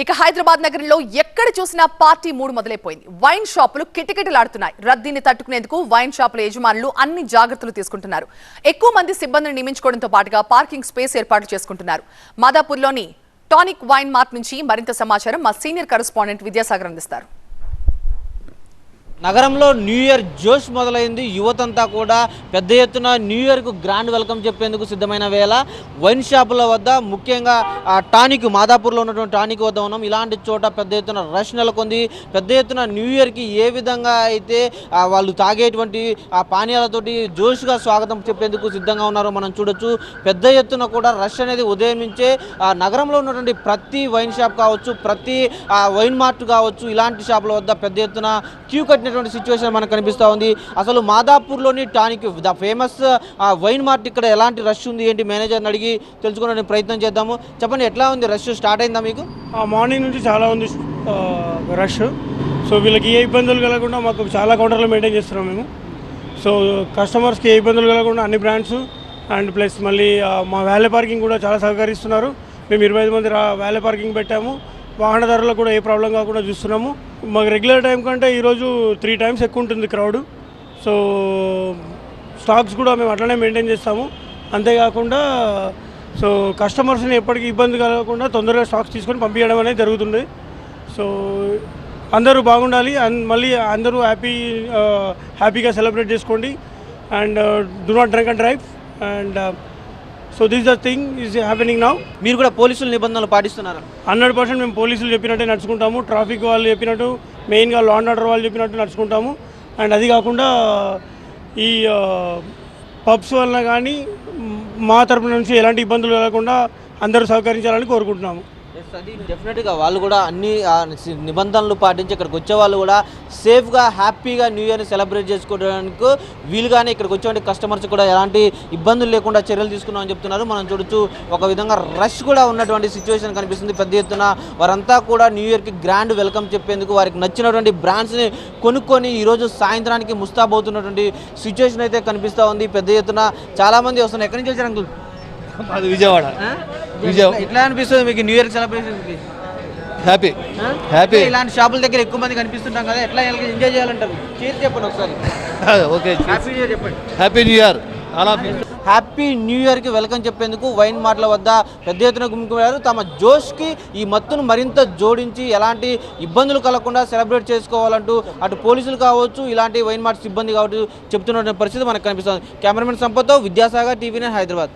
ఇక హైదరాబాద్ నగరంలో ఎక్కడ చూసినా పార్టీ మూడు మొదలైపోయింది. వైన్ షాపులు కిటకిటలాడుతున్నాయి. రద్దీని తట్టుకునేందుకు వైన్ షాపుల యజమానులు అన్ని జాగ్రత్తలు తీసుకుంటున్నారు. ఎక్కువ మంది సిబ్బందిని నియమించుకోవడంతో పాటుగా పార్కింగ్ స్పేస్ ఏర్పాటు చేసుకుంటున్నారు. మాదాపూర్లోని టానిక్ వైన్ మార్ట్ నుంచి మరింత సమాచారం మా సీనియర్ కరెస్పాండెంట్ విద్యాసాగర్ అందిస్తారు. నగరంలో న్యూ ఇయర్ జోష్ మొదలైంది. యువతంతా కూడా పెద్ద ఎత్తున న్యూ ఇయర్కు గ్రాండ్ వెల్కమ్ చెప్పేందుకు సిద్ధమైన వేళ. వైన్ షాపుల వద్ద ముఖ్యంగా టానిక్ మాదాపూర్లో ఉన్నటువంటి టానిక్ వద్ద ఉన్నాం. ఇలాంటి చోట పెద్ద ఎత్తున రష్ నెలకొంది. పెద్ద ఎత్తున న్యూ ఇయర్కి ఏ విధంగా అయితే వాళ్ళు తాగేటువంటి ఆ పానీయాలతోటి జోష్గా స్వాగతం చెప్పేందుకు సిద్ధంగా ఉన్నారో మనం చూడొచ్చు. పెద్ద ఎత్తున కూడా రష్ అనేది ఉదయం నుంచే ఆ, నగరంలో ఉన్నటువంటి ప్రతి వైన్ షాప్ కావచ్చు ప్రతి ఆ, వైన్ మార్ట్ కావచ్చు ఇలాంటి షాపుల వద్ద పెద్ద ఎత్తున క్యూ కట్టిన అనేటువంటి సిచ్యువేషన్ మనకు కనిపిస్తూ ఉంది. అసలు మాదాపూర్లోని Tonic the famous wine mart ఇక్కడ ఎలాంటి రష్ ఉంది ఏంటి? మేనేజర్ని అడిగి తెలుసుకునే ప్రయత్నం చేద్దాము. చెప్పండి ఎట్లా ఉంది రష్ స్టార్ట్ అయిందా మీకు? మార్నింగ్ నుంచి చాలా ఉంది రష్ సో వీళ్ళకి ఏ ఇబ్బందులు కలగకుండా మాకు చాలా కౌంటర్లు మెయింటైన్ చేస్తున్నాం మేము. సో కస్టమర్స్కి ఏ ఇబ్బందులు కలగకుండా అన్ని బ్రాండ్స్ అండ్ ప్లస్ మళ్ళీ మా వ్యాలే పార్కింగ్ కూడా చాలా సహకరిస్తున్నారు. మేము ఇరవై ఐదు మంది రా వ్యాలే పార్కింగ్ పెట్టాము. వాహనదారులకు కూడా ఏ ప్రాబ్లం కాకుండా చూస్తున్నాము. మాకు రెగ్యులర్ టైం కంటే ఈరోజు త్రీ టైమ్స్ ఎక్కువ ఉంటుంది క్రౌడ్ సో స్టాక్స్ కూడా మేము అట్లనే మెయింటైన్ చేస్తాము. అంతేకాకుండా సో కస్టమర్స్ని ఎప్పటికీ ఇబ్బంది కలగకుండా తొందరగా స్టాక్స్ తీసుకొని పంపించడం అనేది జరుగుతుంది. సో అందరూ బాగుండాలి. అండ్ మళ్ళీ అందరూ హ్యాపీ హ్యాపీగా సెలబ్రేట్ చేసుకోండి. And do not drink and drive and so this the thing is happening now మీరు కూడా పోలీసుల నిబంధనలు పాటిస్తున్నారా? హండ్రెడ్ పర్సెంట్ మేము పోలీసులు చెప్పినట్టే నడుచుకుంటాము. ట్రాఫిక్ వాళ్ళు చెప్పినట్టు మెయిన్గా లా అండ్ ఆర్డర్ వాళ్ళు చెప్పినట్టు నడుచుకుంటాము. అండ్ అది కాకుండా ఈ పబ్స్ వలన కానీ మా తరపు నుంచి ఎలాంటి ఇబ్బందులు కలగకుండా అందరూ సహకరించాలని కోరుకుంటున్నాము. అది డెఫినెట్గా వాళ్ళు కూడా అన్ని నిబంధనలు పాటించి ఇక్కడికి వచ్చే వాళ్ళు కూడా సేఫ్గా హ్యాపీగా న్యూ ఇయర్ని సెలబ్రేట్ చేసుకోవడానికి వీలుగానే ఇక్కడికి వచ్చే కస్టమర్స్ కూడా ఎలాంటి ఇబ్బందులు లేకుండా చర్యలు తీసుకున్నామని చెప్తున్నారు. మనం చూడొచ్చు ఒక విధంగా రష్ కూడా ఉన్నటువంటి సిచ్యువేషన్ కనిపిస్తుంది. పెద్ద ఎత్తున వారంతా కూడా న్యూ ఇయర్కి గ్రాండ్ వెల్కమ్ చెప్పేందుకు వారికి నచ్చినటువంటి బ్రాండ్స్ని కొనుక్కొని ఈరోజు సాయంత్రానికి ముస్తాబవుతున్నటువంటి సిచ్యువేషన్ అయితే కనిపిస్తూ ఉంది. పెద్ద ఎత్తున చాలామంది వస్తున్నారు. ఎక్కడి నుంచి వచ్చారు అంకుల్? అది విజయవాడ. విజయ- ఎట్లా అనిపిస్తుంది మీకు న్యూ ఇయర్ సెలబ్రేషన్కి హ్యాపీ? హ్యాపీ ఇలాంటి షాపుల దగ్గర ఎక్కువ మంది కనిపిస్తుంటాం కదా ఎట్లా ఎంజాయ్ చేయాలంటారు? చేసి చెప్పండి ఒకసారి. ఓకే హ్యాపీ న్యూ ఇయర్ చెప్పండి. హ్యాపీ న్యూ ఇయర్ అలా హ్యాపీ న్యూ ఇయర్కి వెల్కమ్ చెప్పేందుకు వైన్ మార్ట్ల వద్ద పెద్ద ఎత్తున గుమ్మికున్నారు తమ జోష్కి ఈ మత్తును మరింత జోడించి ఎలాంటి ఇబ్బందులు కలగకుండా సెలబ్రేట్ చేసుకోవాలంటూ అటు పోలీసులు కావచ్చు ఇలాంటి వైన్ మార్ట్ సిబ్బంది కావచ్చు చెప్తున్న పరిస్థితి మనకు కనిపిస్తుంది. కెమెరామెన్ సంపత్తో విద్యాసాగర్ టీవీ నైన్ హైదరాబాద్.